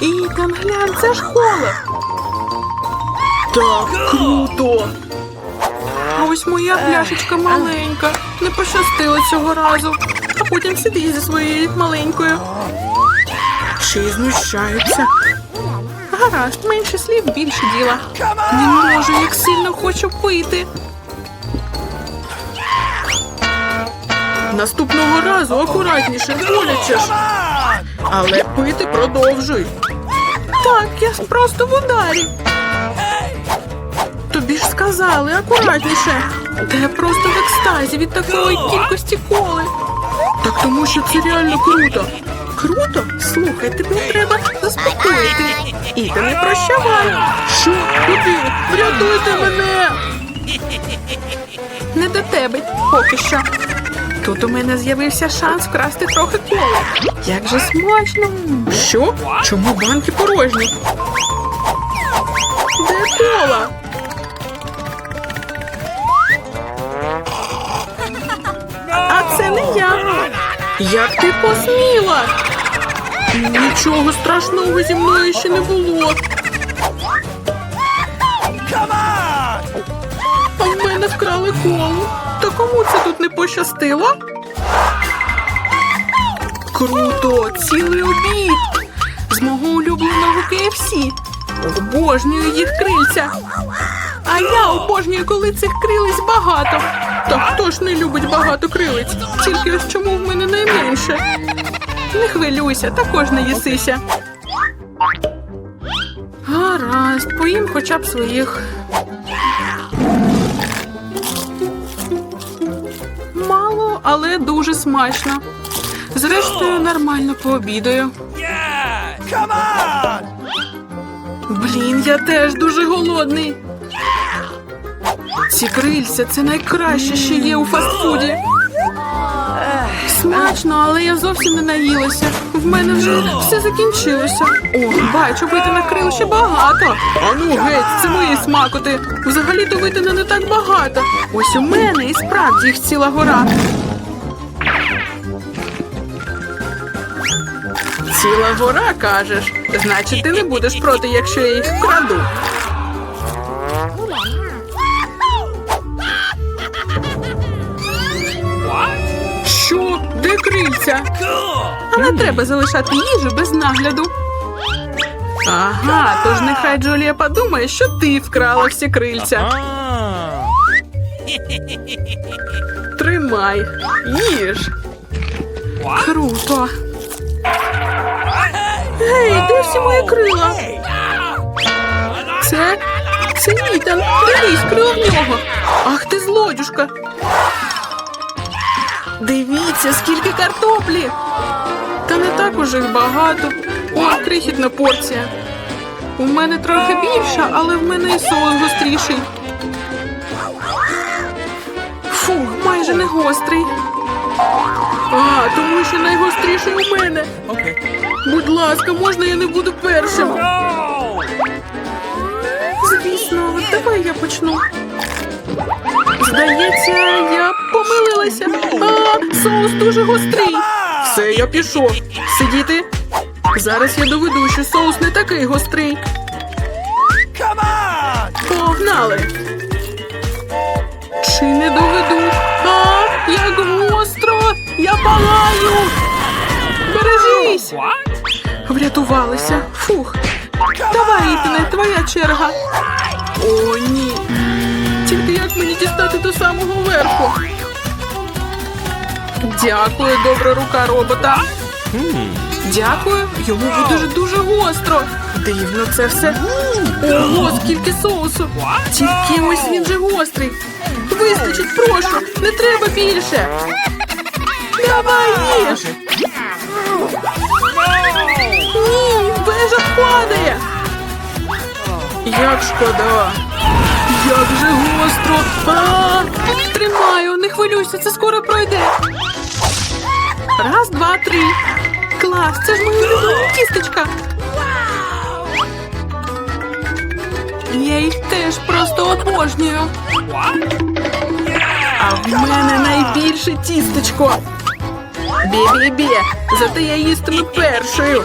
Ітан, глянь, це ж коло. Так круто. А ось моя пляшечка маленька. Не пощастило цього разу. А потім сидить зі своєю маленькою. Ще й знущаються. Гаразд, менше слів, більше діла. Не можу, як сильно хочу пити. Наступного разу акуратніше, боляче ж. Але пити продовжуй. Так, я просто в ударі. Тобі ж сказали акуратніше. Та я просто в екстазі від такої кількості коли. Так тому що це реально круто. Круто? Слухай, тебе треба заспокоїти. І ти не прощавай. Що? Куди? Врятуйте мене! Не до тебе поки що. Тут у мене з'явився шанс вкрасти трохи кола. Як же смачно! Що? Чому банки порожні? Де кола? А це не я. Як ти посміла? Нічого страшного зі мною ще не було. Вкрали колу. Та кому це тут не пощастило? Круто! Цілий обід! З мого улюбленого KFC. Обожнюю їх крильця. А я обожнюю, коли цих крилиць багато. Та хто ж не любить багато крилиць? Тільки ось чому в мене найменше? Не хвилюйся, також не їсися. Гаразд, поїм хоча б своїх. Але дуже смачно. Зрештою, нормально пообідаю. Блін, я теж дуже голодний. Ці крильця це найкраще, що є у фастфуді. Смачно, але я зовсім не наїлася. В мене вже все закінчилося. О, бачу, витина крил ще багато. А ну геть, це мої смакоти. Взагалі-то витина не так багато. Ось у мене і справді їх ціла гора. Ціла гора, кажеш. Значить, ти не будеш проти, якщо я їх вкраду. Що? Де крильця? Cool! А не треба залишати їжу без нагляду. Ага, тож нехай Джулія подумає, що ти вкрала всі крильця. Тримай, їж. Круто. Гей, де всі мої крила? Це? Це Ітан. Дивись, крила в нього. Ах ти злодюшка. Дивіться, скільки картоплі. Та не так уже й багато. О, крихітна порція. У мене трохи більша, але в мене і соус гостріший. Фу, майже не гострий. А, тому що найгостріший у мене. Okay. Будь ласка, можна я не буду першим? Звісно, давай я почну. Здається, я помилилася. А, соус дуже гострий. Все, я пішов. Сидіти. Зараз я доведу, що соус не такий гострий. Погнали. Чи не доведу? А, як гостро! Я палаю! Бережись! Врятувалися. Фух. Давай, Ітане, твоя черга. О, ні. Тільки як мені дістати до самого верху? Дякую, добра рука робота. Дякую, йому буде дуже гостро. Дивно це все. Ого, скільки соусу. Тільки ось він же гострий. Вистачить, прошу, не треба більше. Давай їж. Як шкода. Як же гостро. А, тримаю, не хвилюйся, це скоро пройде. Раз, два, три. Клас, це ж моя улюблена кісточка. Я їх теж просто обожнюю. А в мене найбільше тістечко. Бє-бє-бє, зате я їстиму першою.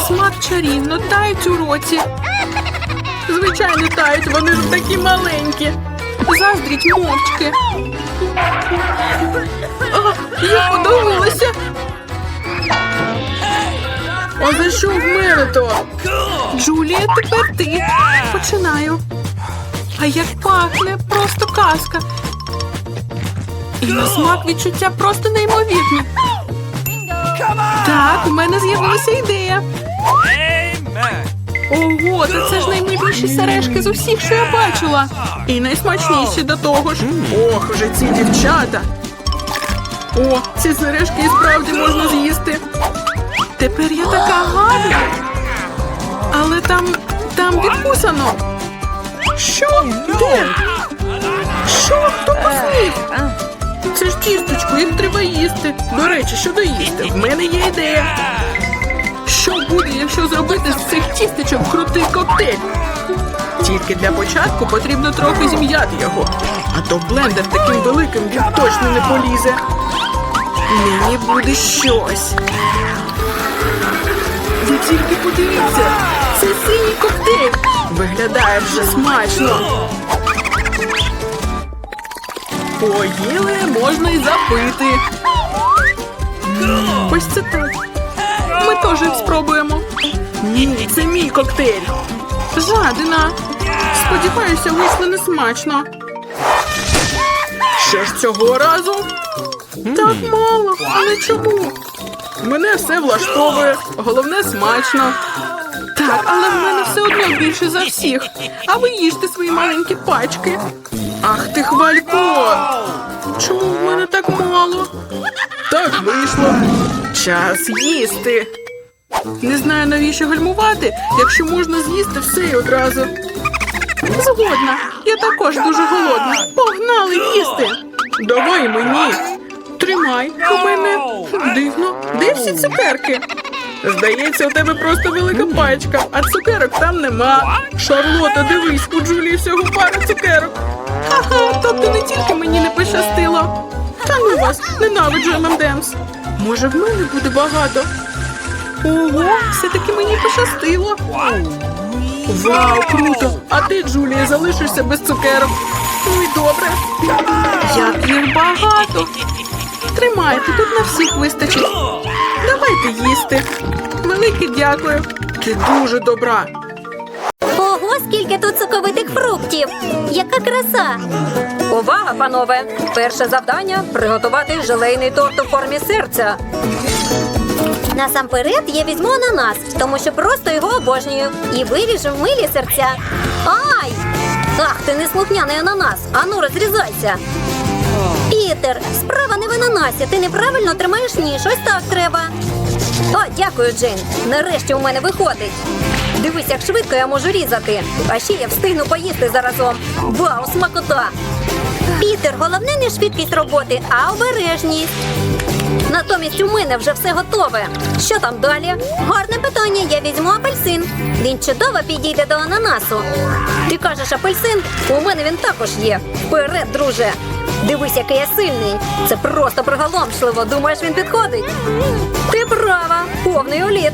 Смак чарівно, тають у роті. Звичайно, тають, вони ж такі маленькі. Заздріть мовчки. Я подивилася. А за що в мене то? Джулія, тепер ти. Починаю. А як пахне, просто казка. І на смак відчуття просто неймовірні. Так, у мене з'явилася ідея. Ого, та це ж наймиліші сережки з усіх, що я бачила. І найсмачніші до того ж. Ох, вже ці дівчата. О, ці сережки і справді можна з'їсти. Тепер я така гарна. Але там, там відкусано. Що? Де? Що? Хто посмів? Це ж тісточку, їх треба їсти. До речі, що доїсти? В мене є ідея. Що буде, якщо зробити з цих тістечок крутий коктейль? Тільки для початку потрібно трохи зім'яти його, а то блендер таким великим він точно не полізе. Мені буде щось. Ви тільки подивіться, це синій коктейль. Виглядає вже смачно. Поїли, можна й запити. Ось це так. Ми теж спробуємо. Ні, це мій коктейль. Жадина. Сподіваюся, вийшло не смачно. Що ж цього разу? Так мало, але чому? Мене все влаштовує, головне смачно. Так, але в мене все одно більше за всіх. А ви їжте свої маленькі пачки. Ах ти хвалько! Чому в мене так мало? Так вийшло. Час їсти. Не знаю, навіщо гальмувати, якщо можна з'їсти все і одразу. Згодна, я також дуже голодна. Погнали їсти. Давай мені. Тримай, у мене дивно. Де всі цукерки? Здається, у тебе просто велика пачка, а цукерок там нема. Шарлота, дивись, у Джулії всього пара цукерок. Ага, тобто не тільки мені не пощастило. Та ну вас, ненавиджу ММДМС. Може, в мене буде багато. Ого, все-таки мені пощастило. Вау, круто! А ти, Джулія, залишишся без цукерок. Ну і добре. Як їх багато. Тримайте, тут на всіх вистачить. Давайте їсти. Велике дякую. Ти дуже добра. Скільки тут соковитих фруктів! Яка краса! Увага, панове! Перше завдання приготувати желейний торт у формі серця. Насамперед я візьму ананас, тому що просто його обожнюю. І виріжу в милі серця. Ай! Ах, ти неслухняний ананас! Ану, розрізайся! Пітер, справа не в ананасі. Ти неправильно тримаєш ніж. Ось так треба. О, дякую, Джейн. Нарешті у мене виходить. Дивись, як швидко я можу різати. А ще я встигну поїсти заразом. Вау, смакота! Пітер, головне не швидкість роботи, а обережність. Натомість у мене вже все готове. Що там далі? Гарне питання. Я візьму апельсин. Він чудово підійде до ананасу. Ти кажеш апельсин? У мене він також є. Вперед, друже. Дивись, який я сильний. Це просто приголомшливо. Думаєш, він підходить? Ти права, повний уліт.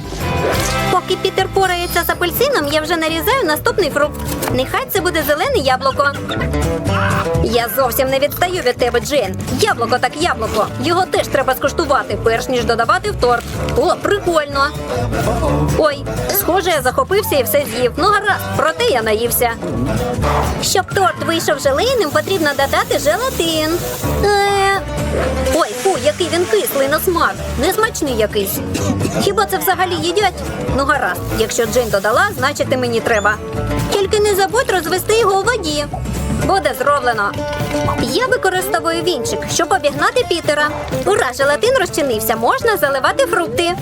Поки Пітер порається з апельсином, я вже нарізаю наступний фрукт. Нехай це буде зелене яблуко. Я зовсім не відстаю від тебе, Джейн. Яблуко так яблуко. Його теж треба скуштувати, перш ніж додавати в торт. О, прикольно. Ой, схоже, я захопився і все з'їв. Ну гаразд, проте я наївся. Щоб торт вийшов желейним, потрібно додати желатин. Е... Ой, фу, який він кислий на смак. Несмачний якийсь. Хіба це взагалі їдять? Ну гаразд, якщо Джин додала, значить і мені треба. Тільки не забудь розвести його у воді. Буде зроблено. Я використовую вінчик, щоб обігнати Пітера. Ура, желатин розчинився, можна заливати фрукти.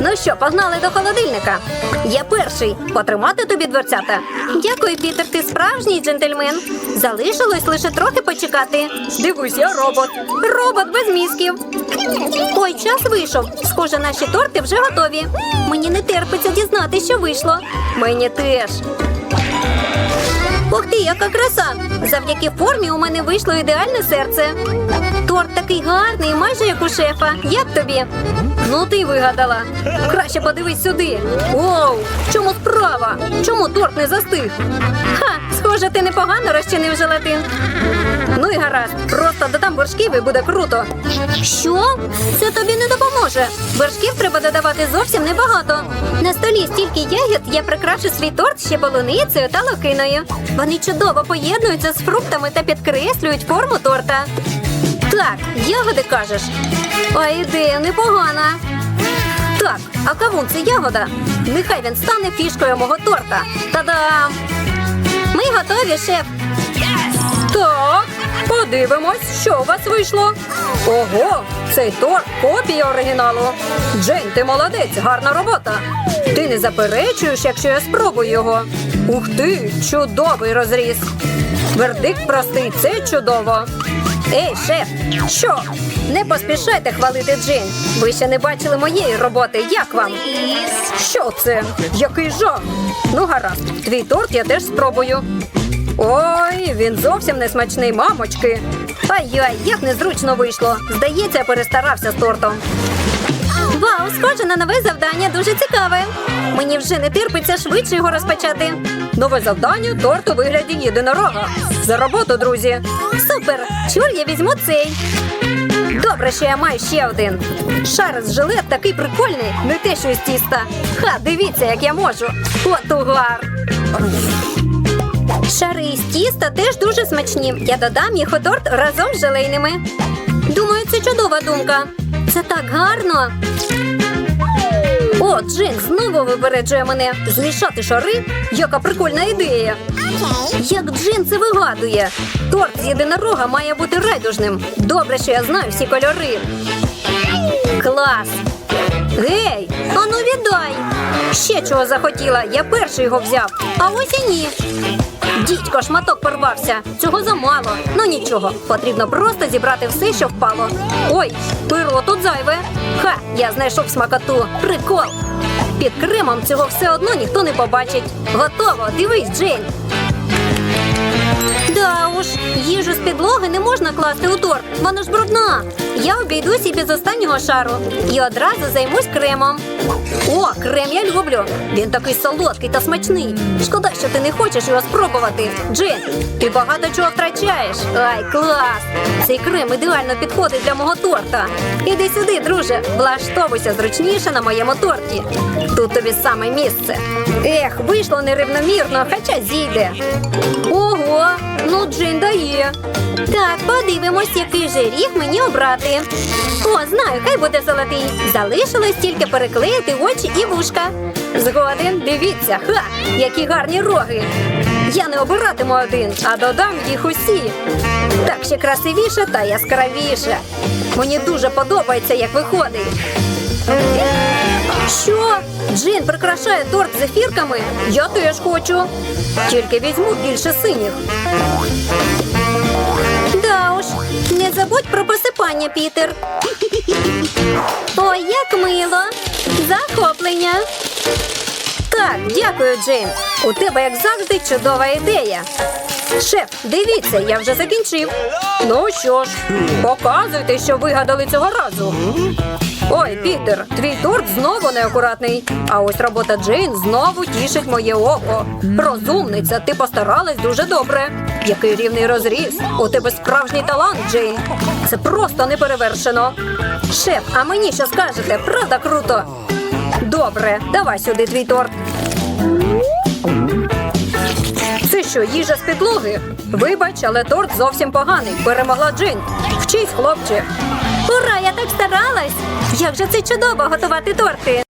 Ну що, погнали до холодильника. Я перший. Потримати тобі дверцята. Дякую, Пітер, ти справжній джентльмен. Залишилось лише трохи почекати. Дивись, я робот. Робот без мізків. Ой, час вийшов. Схоже, наші торти вже готові. Мені не терпиться дізнати, що вийшло. Мені теж. Ух ти, яка краса! Завдяки формі у мене вийшло ідеальне серце. Торт такий гарний, майже як у шефа. Як тобі? Ну ти вигадала. Краще подивись сюди. Оу, в чому справа? Чому торт не застиг? Ха, схоже, ти непогано розчинив желатин. Ну і гаразд, просто додам борщків і буде круто. Що? Це тобі не допоможе. Борщків треба додавати зовсім небагато. На столі стільки ягід я прикрашу свій торт ще полуницею та локиною. Вони чудово поєднуються з фруктами та підкреслюють форму торта. Так, ягоди кажеш. А ідея непогана. Так, а кавун це ягода. Нехай він стане фішкою мого торта. Та-дам! Ми готові, шеф. Так, подивимось, що у вас вийшло. Ого, цей торт копія оригіналу. Джейн, ти молодець, гарна робота. Ти не заперечуєш, якщо я спробую його. Ух ти, чудовий розріз. Вердикт простий, це чудово. Ей, шеф, що? Не поспішайте хвалити Джин. Ви ще не бачили моєї роботи. Як вам? Що це? Який жах? Ну, гаразд, твій торт я теж спробую. Ой, він зовсім не смачний, мамочки. Ай-яй, як незручно вийшло. Здається, перестарався з тортом. Вау, схоже на нове завдання, дуже цікаве. Мені вже не терпиться швидше його розпочати. Нове завдання торт у вигляді єдинорога. За роботу, друзі. Супер! Чур я візьму цей. Добре, що я маю ще один. Шар з жилет такий прикольний, не те, що із тіста. Ха, дивіться, як я можу. От угар. Шари із тіста теж дуже смачні. Я додам їх у торт разом з желейними. Думаю, це чудова думка. Це так гарно. О, Джин знову випереджує мене. Змішати шари? Яка прикольна ідея. Як Джин це вигадує. Торт з єдинорога має бути райдужним. Добре, що я знаю всі кольори. Клас. Гей, ану віддай. Ще чого захотіла. Я перший його взяв. А ось і ні. Дідько, шматок порвався. Цього замало. Ну нічого, потрібно просто зібрати все, що впало. Ой, перо тут зайве. Ха, я знайшов смакоту. Прикол. Під кремом цього все одно ніхто не побачить. Готово, дивись, Джейн. Да уж, їжу з підлоги не можна класти у торт. Вона ж брудна. Я обійдусь і без останнього шару. І одразу займусь кремом. О, крем я люблю. Він такий солодкий та смачний. Шкода, що ти не хочеш його спробувати. Джин, ти багато чого втрачаєш. Ай, клас! Цей крем ідеально підходить для мого торта. Іди сюди, друже, влаштовуйся зручніше на моєму торті. Тут тобі саме місце. Ех, вийшло нерівномірно, хоча зійде. Ого, ну Джин дає. Так, подивимось, який же ріг мені обрати. О, знаю, хай буде золотий. Залишилось тільки переклеїти очі і вушка. Згоден, дивіться, ха, які гарні роги. Я не обиратиму один, а додам їх усі. Так ще красивіше та яскравіше. Мені дуже подобається, як виходить. Що? Джин прикрашає торт з ефірками? Я теж хочу. Тільки візьму більше синіх. Про Пітер. Ой, як мило. Захоплення. Так, дякую, Джейн. У тебе, як завжди, чудова ідея. Шеф, дивіться, я вже закінчив. Ну що ж, показуйте, що вигадали цього разу. Ой, Пітер, твій торт знову неакуратний. А ось робота Джейн знову тішить моє око. Розумниця, ти постаралась дуже добре. Який рівний розріз. У тебе справжній талант, Джейн. Це просто неперевершено. Шеф, а мені що скажете? Правда круто? Добре, давай сюди твій торт. Це що, їжа з підлоги? Вибач, але торт зовсім поганий. Перемогла Джин. Вчись, хлопче. Ура, я так старалась! Як же це чудово готувати торти!